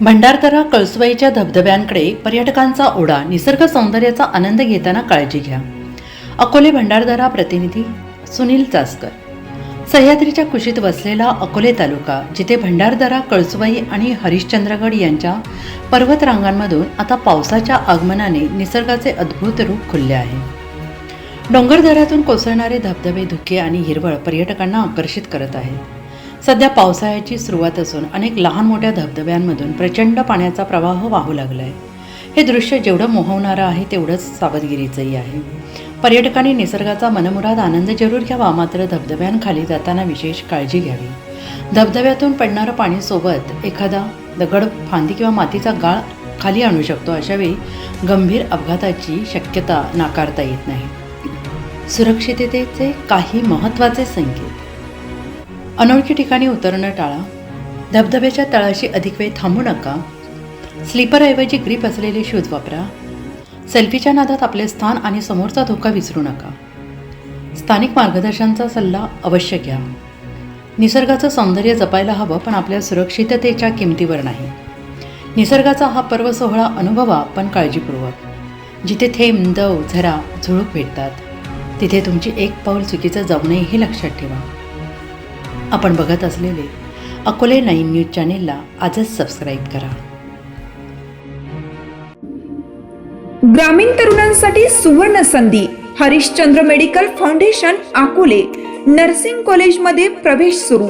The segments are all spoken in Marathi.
भंडारदरा कळसुबाईच्या धबधब्यांकडे पर्यटकांचा ओढा निसर्ग सौंदर्याचा आनंद घेताना काळजी घ्या. अकोले भंडारदरा प्रतिनिधी सुनील चासकर. सह्याद्रीच्या कुशीत वसलेला अकोले तालुका जिथे भंडारदरा कळसुबाई आणि हरिश्चंद्रगड यांच्या पर्वतरांगांमधून आता पावसाच्या आगमनाने निसर्गाचे अद्भुत रूप खुलले आहे. डोंगरदऱ्यातून कोसळणारे धबधबे धुके आणि हिरवळ पर्यटकांना आकर्षित करत आहे सध्या पावसाळ्याची सुरुवात असून अनेक लहान मोठ्या धबधब्यांमधून प्रचंड पाण्याचा प्रवाह वाहू लागला आहे हे दृश्य जेवढं मोहवणारं आहे तेवढंच सावधगिरीचंही आहे. पर्यटकांनी निसर्गाचा मनमुराद आनंद जरूर घ्यावा मात्र धबधब्यांखाली जाताना विशेष काळजी घ्यावी. धबधब्यातून पडणारं पाणी सोबत एखादा दगड फांदी किंवा मातीचा गाळ खाली आणू शकतो अशावेळी गंभीर अपघाताची शक्यता नाकारता येत नाही. सुरक्षिततेचे काही महत्त्वाचे संकेत. अनोळखी ठिकाणी उतरणं टाळा. धबधब्याच्या तळाशी अधिक वेळ थांबू नका. स्लीपरऐवजी ग्रीप असलेले शूज वापरा. सेल्फीच्या नादात आपले स्थान आणि समोरचा धोका विसरू नका. स्थानिक मार्गदर्शनाचा सल्ला अवश्य घ्या. निसर्गाचं सौंदर्य जपायला हवं पण आपल्या सुरक्षिततेच्या किमतीवर नाही. निसर्गाचा हा पर्व सोहळा अनुभवा पण काळजीपूर्वक. जिथे थेंब दव झरा झुळूक भेटतात तिथे तुमची एक पाऊल चुकीचं जाऊ हे लक्षात ठेवा. आपण बघत असलेले अकोले नाईन न्यूज चॅनेलला आजच सबस्क्राईब करा. ग्रामीण तरुणांसाठी सुवर्ण संधी Harishchandra medical foundation Akole nursing कॉलेजमध्ये प्रवेश सुरू.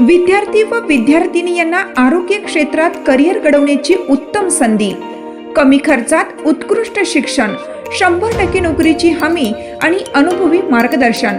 विद्यार्थी व विद्यार्थिनी यांना आरोग्य क्षेत्रात करिअर घडवण्याची उत्तम संधी. कमी खर्चात उत्कृष्ट शिक्षण शंभर टक्के नोकरीची हमी आणि अनुभवी मार्गदर्शन.